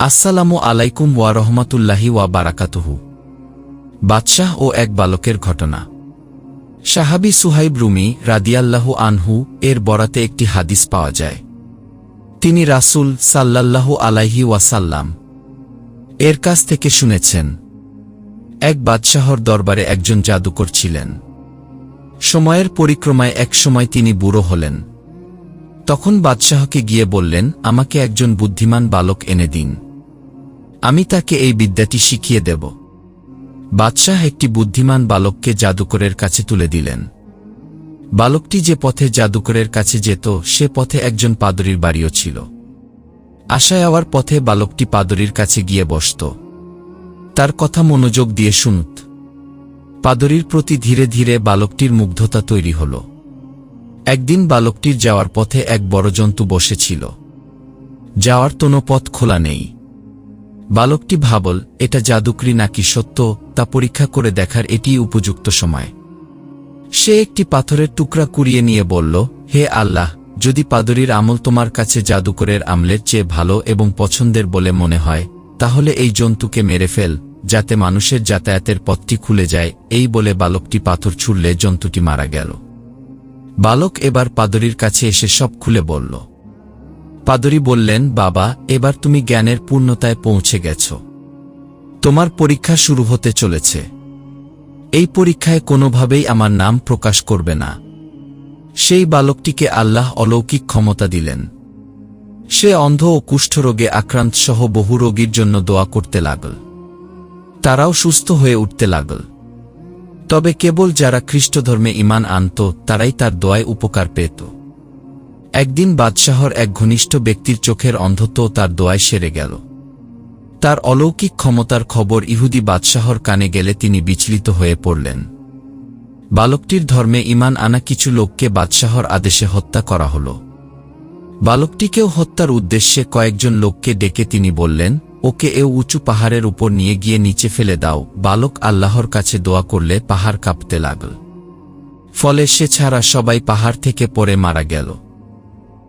আসসালামু আলাইকুম ওয়া রহমাতুল্লাহি ওয়া বারাকাতুহু। বাদশাহ ও এক বালকের ঘটনা। সাহাবি সুহাইব রুমি রাদিয়াল্লাহু আনহু এর বরাতে একটি হাদিস পাওয়া যায়। তিনি রাসূল সাল্লাল্লাহু আলাইহি ওয়াসাল্লাম এর কাছ থেকে শুনেছেন, এক বাদশাহর দরবারে একজন জাদুকর ছিলেন। সময়ের পরিক্রমায় এক সময় তিনি বুড়ো হলেন। তখন বাদশাহকে গিয়ে বললেন, আমাকে একজন বুদ্ধিমান বালক এনে দিন। আমি তাকে এই বিদ্যাটি শিখিয়ে দেব। বাদশাহ একটি বুদ্ধিমান বালককে জাদুকরের কাছে তুলে দিলেন। বালকটি যে পথে জাদুকরের কাছে যেত, সে পথে একজন পাদরির বাড়িও ছিল। আশায় আওয়ার পথে বালকটি পাদরির কাছে গিয়ে বসত। তার কথা মনোযোগ দিয়ে শুনত। পাদরির প্রতি ধীরে ধীরে বালকটির মুগ্ধতা তৈরি হল। একদিন বালকটির যাওয়ার পথে এক বড় জন্তু বসেছিল। যাওয়ার কোনো পথ খোলা নেই। বালকটি ভাবল, এটা জাদুকরি নাকি সত্য, তা পরীক্ষা করে দেখার এটিই উপযুক্ত সময়। সে একটি পাথরের টুকরা কুড়িয়ে নিয়ে বলল, হে আল্লাহ, যদি পাদরির আমল তোমার কাছে জাদুকরের আমলের চেয়ে ভালো এবং পছন্দের বলে মনে হয়, তাহলে এই জন্তুকে মেরে ফেল, যাতে মানুষের যাতায়াতের পথটি খুলে যায়। এই বলে বালকটি পাথর ছুড়লে জন্তুটি মারা গেল। বালক এবার পাদরির কাছে এসে সব খুলে বলল পাদরি বললেন, বাবা, এবার তুমি জ্ঞানের পূর্ণতায় পৌঁছে গেছ। তোমার পরীক্ষা শুরু হতে চলেছে। এই পরীক্ষায় কোনোভাবেই আমার নাম প্রকাশ করবে না। সেই বালকটিকে আল্লাহ অলৌকিক ক্ষমতা দিলেন। সে অন্ধ ও কুষ্ঠরোগে আক্রান্ত সহ বহু রোগীর জন্য দোয়া করতে লাগল। তারাও সুস্থ হয়ে উঠতে লাগল। তবে কেবল যারা খ্রিস্টধর্মে ইমান আনত, তারাই তার দোয়ায় উপকার পেত। একদিন বাদশাহর এক ঘনিষ্ঠ ব্যক্তির চোখের অন্ধত্ব তার দোয়ায় সেরে গেল। তার অলৌকিক ক্ষমতার খবর ইহুদি বাদশাহর কানে গেলে তিনি বিচলিত হয়ে পড়লেন। বালকটির ধর্মে ইমান আনা কিছু লোককে বাদশাহর আদেশে হত্যা করা হল। বালকটিকেও হত্যার উদ্দেশ্যে কয়েকজন লোককে ডেকে তিনি বললেন, ওকে এ উঁচু পাহাড়ের উপর নিয়ে গিয়ে নিচে ফেলে দাও, বালক আল্লাহর কাছে দোয়া করলে পাহাড় কাঁপতে লাগল। ফলে সে ছাড়া সবাই পাহাড় থেকে পড়ে মারা গেল।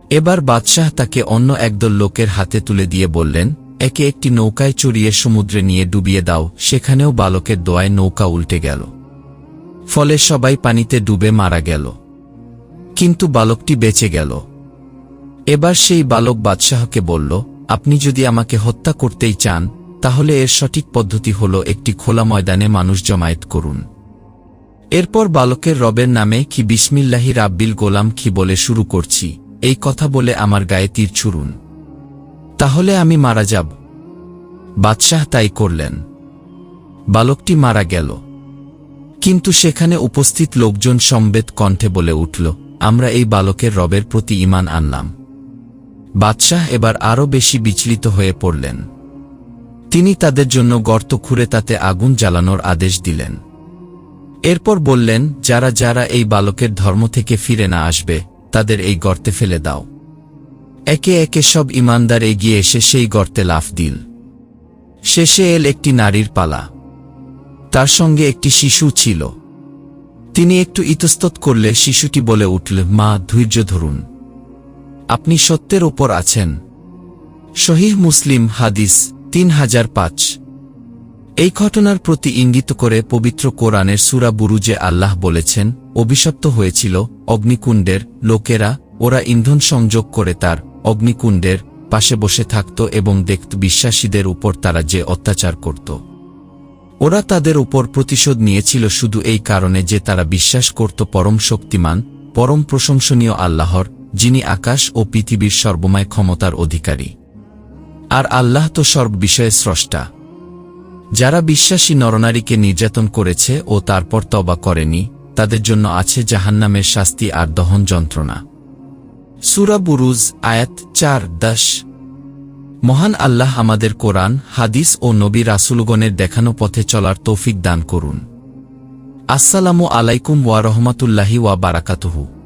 এবার বাদশাহ তাকে অন্য একদল লোকের হাতে তুলে দিয়ে বললেন, একে একটি নৌকায় চড়িয়ে সমুদ্রে নিয়ে ডুবিয়ে দাও, সেখানেও বালকের দোয়ায় নৌকা উল্টে গেল। ফলে সবাই পানিতে ডুবে মারা গেল। কিন্তু বালকটি বেঁচে গেল। এবার সেই বালক বাদশাহকে বলল, আপনি যদি আমাকে হত্যা করতেই চান, তাহলে এর সঠিক পদ্ধতি হল একটি খোলা ময়দানে মানুষ জমায়েত করুন। এরপর বালকের রবের নামে কি বিসমিল্লাহি রাব্বিল গোলাম কি বলে শুরু করছি। এই কথা বলে আমার গায়ে তীর ছুড়ুন। তাহলে আমি মারা যাব। বাদশাহ তাই করলেন। বালকটি মারা গেল। কিন্তু সেখানে উপস্থিত লোকজন সম্বেদ কণ্ঠে বলে উঠল, আমরা এই বালকের রবের প্রতি ইমান আনলাম। বাদশাহ এবার আরও বেশি বিচলিত হয়ে পড়লেন। তিনি তাদের জন্য গর্ত খুঁড়ে তাতে আগুন জ্বালানোর আদেশ দিলেন। এরপর বললেন, যারা যারা এই বালকের ধর্ম থেকে ফিরে না আসবে তাদের এই গর্তে ফেলে দাও। একে একে সব ইমানদার এগিয়ে এসে সেই গর্তে লাফ দিল। শেষে এল একটি নারীর পালা। তার সঙ্গে একটি শিশু ছিল। তিনি একটু ইতস্তত করলে শিশুটি বলে উঠল, মা, ধৈর্য ধরুন। আপনি সত্যের ওপর আছেন। শহীদ মুসলিম হাদিস তিন হাজার পাঁচ। এই ঘটনার প্রতি ইঙ্গিত করে পবিত্র কোরআনের সুরা বুরুজে আল্লাহ বলেছেন, অভিশপ্ত হয়েছিল অগ্নিকুণ্ডের লোকেরা, ওরা ইন্ধন সংযোগ করে তার অগ্নিকুণ্ডের পাশে বসে থাকত এবং দেখত বিশ্বাসীদের উপর তারা যে অত্যাচার করত। ওরা তাদের উপর প্রতিশোধ নিয়েছিল শুধু এই কারণে যে তারা বিশ্বাস করত পরম শক্তিমান, পরম প্রশংসনীয় আল্লাহর, যিনি আকাশ ও পৃথিবীর সর্বময় ক্ষমতার অধিকারী। আর আল্লাহ তো সর্ব বিষয়ে স্রষ্টা। যারা বিশ্বাসী নরনারীকে নির্যাতন করেছে ও তারপর তবা করেনি, তাদের জন্য আছে জাহান্নামের শাস্তি আর দহন যন্ত্রণা। সুরা বুরুজ, আয়াত চার, দশ। মহান আল্লাহ আমাদের কোরআন, হাদিস ও নবী রাসুলগণের দেখানো পথে চলার তৌফিক দান করুন। আসসালামু আলাইকুম ওয়া রহমাতুল্লাহি ওয়া বারাকাতুহু।